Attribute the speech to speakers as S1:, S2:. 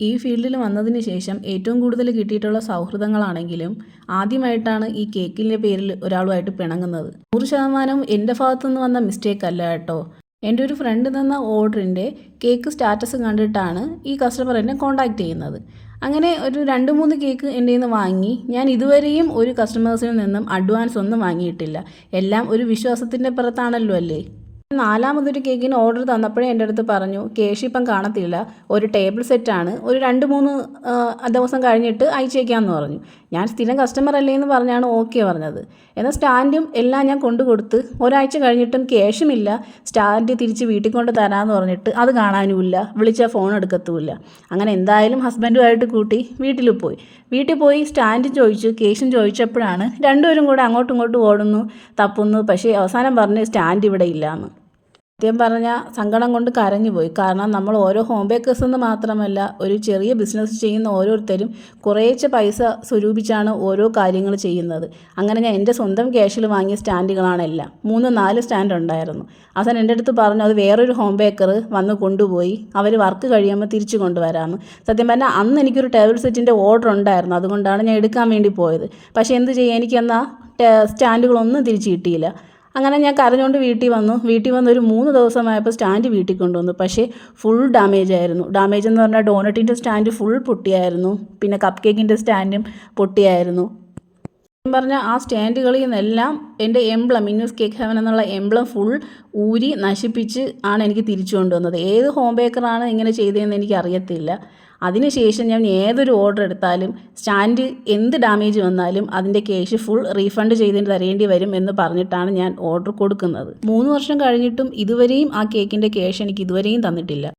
S1: ഈ ഫീൽഡിൽ വന്നതിന് ശേഷം ഏറ്റവും കൂടുതൽ കിട്ടിയിട്ടുള്ള സൗഹൃദങ്ങളാണെങ്കിലും ആദ്യമായിട്ടാണ് ഈ കേക്കിന്റെ പേരിൽ ഒരാളുമായിട്ട് പിണങ്ങുന്നത്. നൂറ് ശതമാനം എന്റെ ഭാഗത്തുനിന്ന് വന്ന മിസ്റ്റേക്ക് അല്ല കേട്ടോ. എന്റെ ഒരു ഫ്രണ്ട് തന്ന ഓർഡറിന്റെ കേക്ക് സ്റ്റാറ്റസ് കണ്ടിട്ടാണ് ഈ കസ്റ്റമർ എന്നെ കോൺടാക്റ്റ് ചെയ്യുന്നത്. അങ്ങനെ ഒരു രണ്ട് മൂന്ന് കേക്ക് എന്റെ നിന്ന് വാങ്ങി. ഞാൻ ഇതുവരെയും ഒരു കസ്റ്റമേഴ്സിൽ നിന്നും അഡ്വാൻസ് ഒന്നും വാങ്ങിയിട്ടില്ല. എല്ലാം ഒരു വിശ്വാസത്തിന്റെ പുറത്താണല്ലോ അല്ലേ? നാലാമതൊരു കേക്കിന് ഓർഡർ തന്നപ്പോഴേ എന്റെ അടുത്ത് പറഞ്ഞു കേശ് ഇപ്പം കാണത്തില്ല ഒരു ടേബിൾ സെറ്റാണ് ഒരു രണ്ട് മൂന്ന് ദിവസം കഴിഞ്ഞിട്ട് അയച്ചേക്കാമെന്ന് പറഞ്ഞു. ഞാൻ സ്ഥിരം കസ്റ്റമർ അല്ലേ എന്ന് പറഞ്ഞാണ് ഓക്കെ പറഞ്ഞത്. എന്നാൽ സ്റ്റാൻഡും എല്ലാം ഞാൻ കൊണ്ടു കൊടുത്ത് ഒരാഴ്ച കഴിഞ്ഞിട്ടും ക്യാഷുമില്ല സ്റ്റാൻഡ് തിരിച്ച് വീട്ടിൽ കൊണ്ട് തരാമെന്ന് പറഞ്ഞിട്ട് അത് കാണാനുമില്ല വിളിച്ചാൽ ഫോൺ എടുക്കത്തുമില്ല. അങ്ങനെ എന്തായാലും ഹസ്ബൻഡുമായിട്ട് കൂട്ടി വീട്ടിൽ പോയി. വീട്ടിൽ പോയി സ്റ്റാൻഡ് ചോദിച്ചു കേശും ചോദിച്ചപ്പോഴാണ് രണ്ടുപേരും കൂടെ അങ്ങോട്ടും ഇങ്ങോട്ടും ഓടുന്നു തപ്പുന്നു. പക്ഷേ അവസാനം പറഞ്ഞ് സ്റ്റാൻഡ് ഇവിടെ ഇല്ലയെന്ന് സത്യം പറഞ്ഞാൽ സങ്കടം കൊണ്ട് കരഞ്ഞു പോയി. കാരണം നമ്മൾ ഓരോ ഹോം ബേക്കേഴ്സ് എന്ന് മാത്രമല്ല ഒരു ചെറിയ ബിസിനസ് ചെയ്യുന്ന ഓരോരുത്തരും കുറേശ്ശെ പൈസ സ്വരൂപിച്ചാണ് ഓരോ കാര്യങ്ങൾ ചെയ്യുന്നത്. അങ്ങനെ ഞാൻ എന്റെ സ്വന്തം ക്യാഷിൽ വാങ്ങിയ സ്റ്റാൻഡുകളാണ് എല്ലാം. മൂന്ന് നാല് സ്റ്റാൻഡ് ഉണ്ടായിരുന്നു. അവസാനം എന്റെ അടുത്ത് പറഞ്ഞു അത് വേറൊരു ഹോം ബേക്കർ വന്ന് കൊണ്ടുപോയി അവർ വർക്ക് കഴിയുമ്പോൾ തിരിച്ചു കൊണ്ടുവരാമെന്ന് സത്യം പറഞ്ഞാൽ അന്ന് എനിക്കൊരു ടേബിൾ സെറ്റിന്റെ ഓർഡർ ഉണ്ടായിരുന്നു. അതുകൊണ്ടാണ് ഞാൻ എടുക്കാൻ വേണ്ടി പോയത്. പക്ഷേ എന്ത് ചെയ്യാം? എനിക്കെന്നാൽ സ്റ്റാൻഡുകളൊന്നും തിരിച്ച് കിട്ടിയില്ല. അങ്ങനെ ഞാൻ കരഞ്ഞുകൊണ്ട് വീട്ടിൽ വന്നു. വീട്ടിൽ വന്ന് ഒരു മൂന്ന് ദിവസമായപ്പോൾ സ്റ്റാൻഡ് വീട്ടിൽ കൊണ്ടുവന്നു. പക്ഷേ ഫുൾ ഡാമേജ് ആയിരുന്നു. ഡാമേജ് എന്ന് പറഞ്ഞാൽ ഡോണറ്റിന്റെ സ്റ്റാൻഡ് ഫുൾ പൊട്ടിയായിരുന്നു. പിന്നെ കപ്പ് കേക്കിന്റെ സ്റ്റാൻഡും പൊട്ടിയായിരുന്നു. പറഞ്ഞ ആ സ്റ്റാൻഡുകളിൽ നിന്നെല്ലാം എന്റെ എംബ്ലം മിന്യൂസ് കേക്ക് ഹെവൻ എന്നുള്ള എംബ്ലം ഫുൾ ഊരി നശിപ്പിച്ച് ആണ് എനിക്ക് തിരിച്ചു കൊണ്ടുവന്നത്. ഏത് ഹോം ബേക്കറാണ് ഇങ്ങനെ ചെയ്തതെന്ന് എനിക്ക് അറിയത്തില്ല അതിനുശേഷം ഞാൻ ഏതൊരു ഓർഡർ എടുത്താലും സ്റ്റാൻഡ് എന്ത് ഡാമേജ് വന്നാലും അതിന്റെ കേഷ് ഫുൾ റീഫണ്ട് ചെയ്തിട്ട് തരേണ്ടി വരും എന്ന് പറഞ്ഞിട്ടാണ് ഞാൻ ഓർഡർ കൊടുക്കുന്നത്. മൂന്ന് വർഷം കഴിഞ്ഞിട്ടും ഇതുവരെയും ആ കേക്കിന്റെ കേഷ് എനിക്ക് ഇതുവരെയും തന്നിട്ടില്ല.